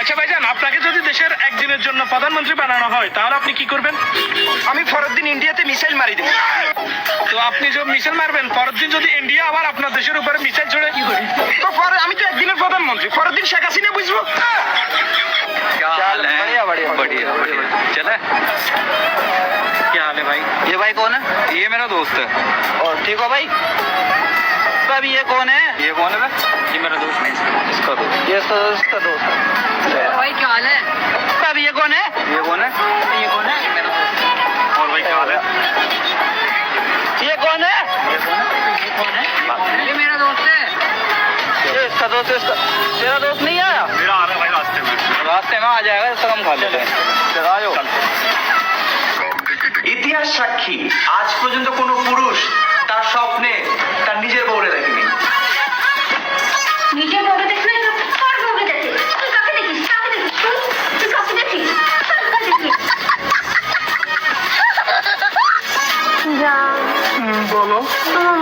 আচ্ছা ভাইজান আপনাকে যদি দেশের একদিনের জন্য প্রধানমন্ত্রী বানানো হয় তাহলে আপনি কি করবেন? আমি পরের দিন ইন্ডিয়াতে মিসাইল মারি দেব। তো আপনি যখন মিসাইল মারবেন পরের দিন যদি ইন্ডিয়া আবার আপনার দেশের উপরে মিসাইল ছড়ে? কি করি? তো পরে আমি তো একদিনের প্রধানমন্ত্রী পরের দিন শেখ হাসিনা বুঝব। बढ़िया बढ़िया बढ़िया। चला। क्या हाल है? ये मेरा दोस्त है। और ठीक हो भाई? तो अभी ये कौन है? ये कौन है? ये मेरा दोस्त नहीं इसका दोस्त। ये तो उसका दोस्त है। भाई क्या हाल है? तो अभी ये कौन है? ये कौन है? ये कौन है? मेरा दोस्त और भाई क्या हाल है? ये कौन है? ये कौन है? ये कौन है? ये मेरा दोस्त है। ये इसका दोस्त इसका तेरा दोस्त नहीं आया? मेरा आ रहा है भाई रास्ते में। रास्ते में आ जाएगा तो हम खा लेते हैं। ইতিহাস সাক্ষী? আজ পর্যন্ত কোনো পুরুষ তার স্বপ্নে তার নিজের বউরে দেখেনি। নিজের তুই কাকে দেখিস? কাকে দেখিস? তুই কাকে দেখিস? বলো।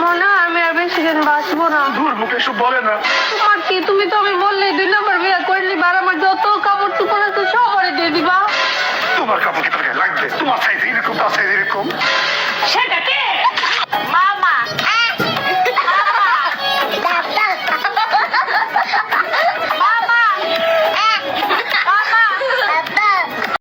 মনে হয় আমি আর বেশি দিন বাঁচবো না? দূর মুখে এসব বলে না। তোমার কি? তুমি তো আমি বললে